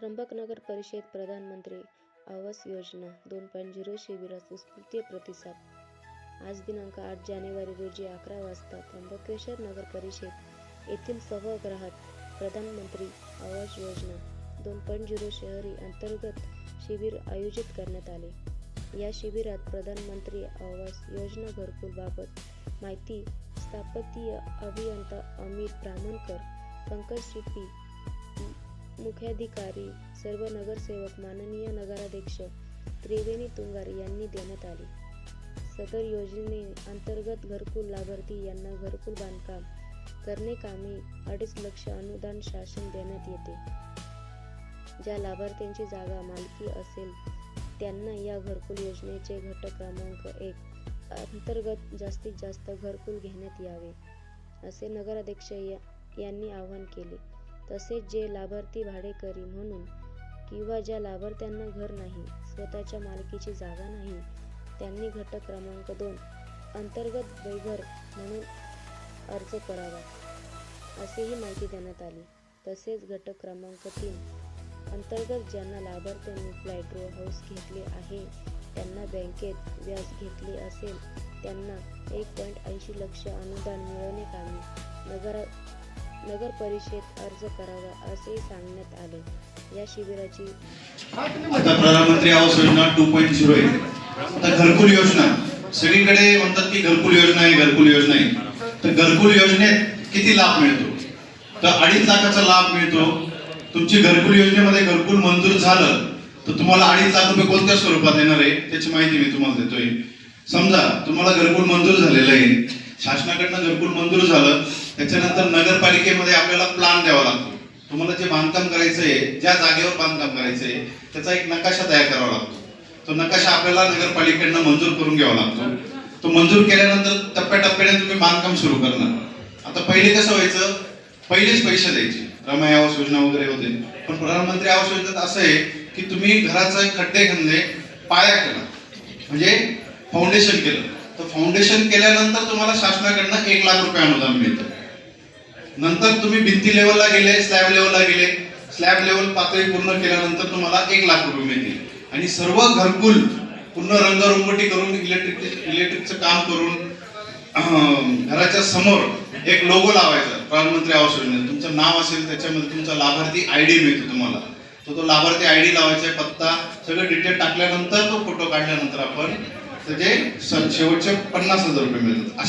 त्र्यंबकनगर परिषद प्रधानमंत्री आवास योजना दोन पॉईंट झिरो शिबिरास उत्स्फूर्त प्रतिसाद. आज दिनांक आठ जानेवारी रोजी अकरा वाजता त्र्यंबकेश्वर नगर परिषद येथील सभागृहात प्रधानमंत्री आवास योजना दोन पॉईंट झिरो शहरी अंतर्गत शिबिर आयोजित करण्यात आले. या शिबिरात प्रधानमंत्री आवास योजना घरकुलबाबत माहिती स्थापत्य अभियंता अमित ब्राह्मणकर पंकज शिपी मुख्याधिकारी सर्व नगरसेवक माननीय नगराध्यक्ष त्रिवेणी तुंगार यांनी देण्यात आले. सदर योजने अंतर्गत घरकुल लाभार्थी यांना घरकुल बांधकाम करणे कामी अडीच लक्ष अनुदान शासन देण्यात येते. ज्या लाभार्थ्यांची जागा मालकी असेल त्यांना या घरकुल योजनेचे घटक क्रमांक एक अंतर्गत जास्तीत जास्त घरकुल घेण्यात यावे असे नगराध्यक्ष या- यांनी आवाहन केले. तसेच जे लाभार्थी भाडेकरी म्हणून किंवा ज्या लाभार्थ्यांना घर नाही स्वतःच्या मालकीची जागा नाही त्यांनी घटक क्रमांक दोन अंतर्गत बेघर म्हणून अर्ज करावा असेही माहिती देण्यात आली. तसेच घटक क्रमांक तीन अंतर्गत ज्यांना लाभार्थ्यांनी फ्लॅट रो हाऊस घेतले आहे त्यांना बँकेत व्याज घेतले असेल त्यांना एक पॉईंट ऐंशी लक्ष अनुदान मिळवणे कामी. नगरा नगर परिषद अर्ज करावा असे सांगण्यात आले. या शिबिराची आता प्रधानमंत्री Awas Yojana two point zero आहे. आता घरकुल योजना. सगळीकडे म्हणतात की घरकुल योजना आहे घरकुल योजना आहे. तर घरकुल योजनेत किती लाभ मिळतो? तर अडीच लाखाचा लाभ मिळतो. तुमची घरकुल योजनेमध्ये घरकुल मंजूर झालं तर तुम्हाला अडीच लाख रुपये कोणत्या स्वरूपात येणार आहे त्याची माहिती मी तुम्हाला देतोय. समजा तुम्हाला घरकुल मंजूर झालेलं आहे. शासनाकडनं घरकुल मंजूर झालं त्याच्यानंतर नगरपालिकेमध्ये आपल्याला प्लान द्यावा लागतो. तुम्हाला जे बांधकाम करायचं आहे ज्या जागेवर बांधकाम करायचं आहे त्याचा एक नकाशा तयार करावा लागतो. तो नकाशा आपल्याला नगरपालिकेनं मंजूर करून घ्यावा लागतो. तो मंजूर केल्यानंतर टप्प्याटप्प्याने तुम्ही बांधकाम सुरू करणार. आता पहिले कसं व्हायचं? पहिलेच पैसे द्यायचे. रमाई आवास योजना वगैरे होते. पण प्रधानमंत्री आवास योजनेत असं आहे की तुम्ही घराचं खड्डे खणले पाया केला. म्हणजे फाउंडेशन केलं. तर फाउंडेशन केल्यानंतर तुम्हाला शासनाकडनं एक लाख रुपये अनुदान मिळतं. नंतर तुम्ही भिंती लेवलला गेले स्लॅब लेवलला गेले. स्लॅब लेवल पातळी पूर्ण केल्यानंतर तुम्हाला एक लाख रुपये मिळतील. आणि सर्व घरकुल पूर्ण रंगरंगोटी करून इलेक्ट्रिक इलेक्ट्रिकचं काम करून घराच्या समोर एक लोगो लावायचा प्रधानमंत्री आवास योजनेत. तुमचं नाव असेल त्याच्यामध्ये तुमचा लाभार्थी आय डी मिळतो तुम्हाला. तो तो लाभार्थी आय डी लावायचा पत्ता सगळं डिटेल टाकल्यानंतर तो फोटो काढल्यानंतर आपण त्याचे शेवटचे पन्नास हजार रुपये मिळतात. अशा